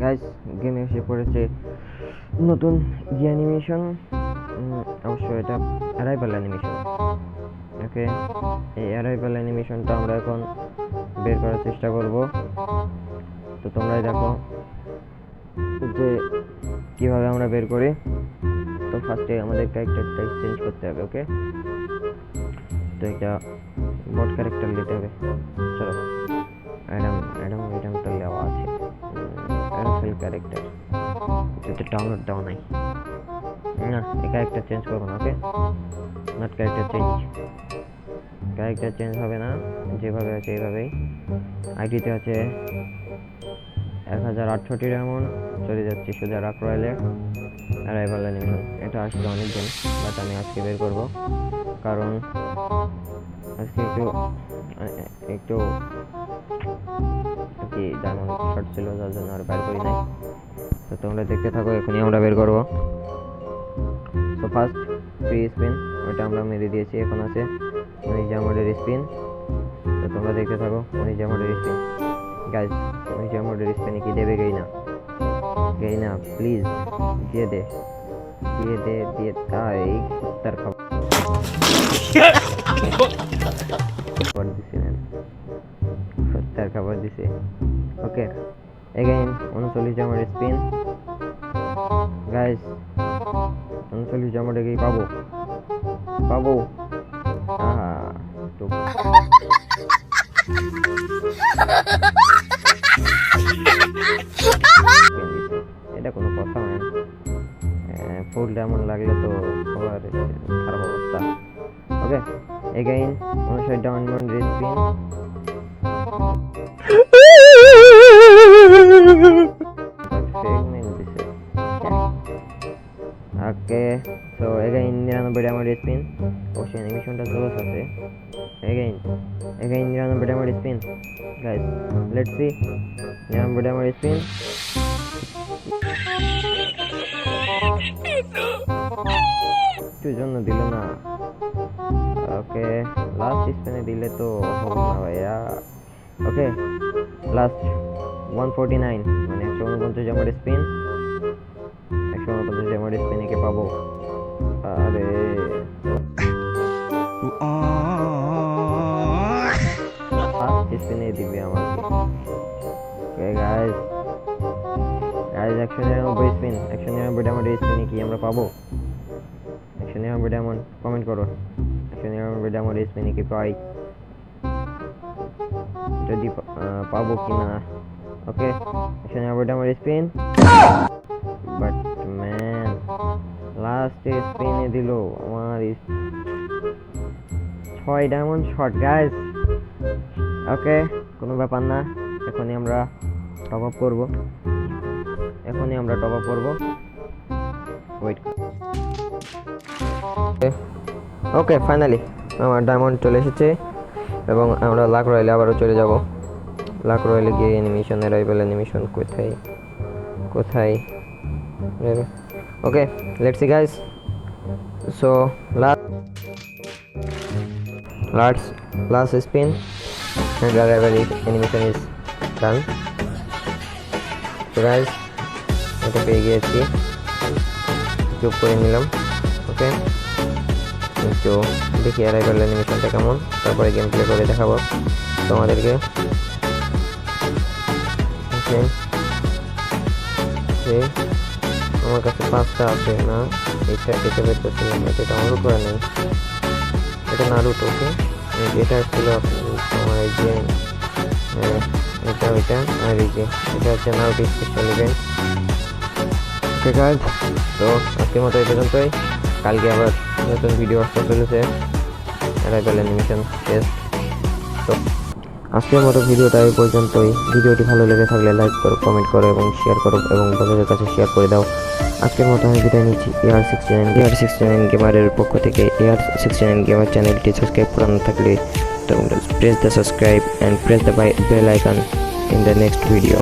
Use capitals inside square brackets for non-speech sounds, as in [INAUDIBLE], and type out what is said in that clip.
Guys গেমে এসে পড়েছে নতুন জি অ্যানিমেশন অবশ্য এটা অ্যারাইভাল অ্যানিমেশন ওকে এই অ্যারাইভাল অ্যানিমেশনটা আমরা এখন বের করার চেষ্টা করব। তো তোমরাই দেখো যে কীভাবে আমরা বের করি। তো ফার্স্টে আমাদের ক্যারেক্টারটা চেঞ্জ করতে হবে ওকে তো একটা বট ক্যারেক্টার নিতে ক্যারেক্টার যেটা ডাউনলোড দেওয়া নাই। না, এই ক্যারেক্টার চেঞ্জ করব না okay not character change character change হবে না, যেভাবে আছে এইভাবেই। আইডিতে আছে এক হাজার আটষট্টি ডায়মন্ড চলে যাচ্ছি সোজা রাক রয়েলে অ্যারাইভাল অ্যানিমেশন এটা আসলে অনেক দিন বাট আমি আজকে বের করব। কারণ আজকে একটু একটু কি ডায়মন্ড শর্ট ছিল যার জন্য আর বের করি নাই। তো তোমরা দেখতে থাকো এখনই আমরা বের করব। তো ফার্স্ট ফ্রি স্পিন ওটা আমরা মেরে দিয়েছি এখন আছে উনি জামারের স্পিন তো তোমরা দেখতে থাকো উনি জামারের স্পিন গাইজ উনি জামারের স্পিনে কি দেবে গেই না গেই না প্লিজ দিয়ে দে দিয়ে দে দিয়ে তাই কুত্তার খাবার খাবার [LAUGHS] না খাবার দিছে। ওকে এগেইন উনচল্লিশ জামার স্পিন গাইজ উনচল্লিশ জামার এগেই পাবো? পাবো? এটা কোনো কথা নয়। ফুল ডায়মন্ড লাগলে তো সবার, খারাপ অবস্থা। ওকে এগেইন উনষাট diamond spin okay so again নিরানব্বই ডায়মন্ড স্পিন অবশ্যই অ্যানিমেশনটা জোস আছে এগেইন এগেইন নিরানব্বই diamond spin guys let's see নিরানব্বই ডায়মন্ড স্পিন একটুর জন্য দিল না ওকে লাস্ট স্পিনে দিলে তো হবে না ভাইয়া okay last one forty nine মানে একশো উনপঞ্চাশ জামার স্পিন একশো উনপঞ্চাশ জামার স্পিনে কে পাবো। আরে। স্পিনে দিবে আমাকে। ওকে গাইস গাইস একশো নিরানব্বই স্পিন একশো নিরানব্বই ডায়মন্ড স্পিনে কি আমরা পাবো? একশো নিরানব্বই ডায়মন্ড কমেন্ট করো। একশো নিরানব্বই ডায়মন্ড স্পিনে কি পাই? যদি পাবো কি না ওকে একশো নিরানব্বই diamond spin but man last স্পিনে দিল আমার ছয় ডায়মন্ড শট গাইস ওকে কোনো ব্যাপার না, এখনই আমরা টপ আপ করব। এখনই আমরা টপ আপ করব। ওয়েট ওকে ফাইনালি আমার ডায়মন্ড চলে এসেছে। এবং আমরা লাখ রয়েলে আবারও চলে যাব। লাখ রয়েলে গিয়ে অ্যানিমেশন অ্যারাইভেল অ্যানিমেশন কোথায়? কোথায়? Okay let's see guys so last last last spin and arrival is animation is done. So পেয়ে গিয়েছি। যোগ করে নিলাম ওকে তো দেখি অ্যারাইভাল অ্যানিমেশনটা কেমন, তারপরে গেম প্লে করে দেখাবো তোমাদেরকে। আমার কাছে পাঁচটা আছে না, এটা এটা বের এটা আমারও করে নেই। এটা নারুটো ওকে এটা ছিল তোমার এই যে এটা, ওইটা, আর এই যে, এটা হচ্ছে নারুটো স্পেশাল ইভেন্ট ঠিক আছে তো আজকের মতো এই পর্যন্তই। কালকে আবার নতুন ভিডিও আসতে চলেছে। অ্যারাইভাল অ্যানিমেশন টেস্ট তো, আজকের মতো ভিডিওটা এই পর্যন্তই। ভিডিওটি ভালো লেগে থাকলে লাইক করো কমেন্ট করো এবং শেয়ার করো এবং বন্ধুদের কাছে শেয়ার করে দাও। আজকের মতো আমি বিদায় নিচ্ছি। AR sixty nine AR sixty nine গেমারের পক্ষ থেকে এআর সিক্সটি নাইন গেমার চ্যানেলটি সাবস্ক্রাইব করানো থাকলে press the subscribe and press the bell icon in the next video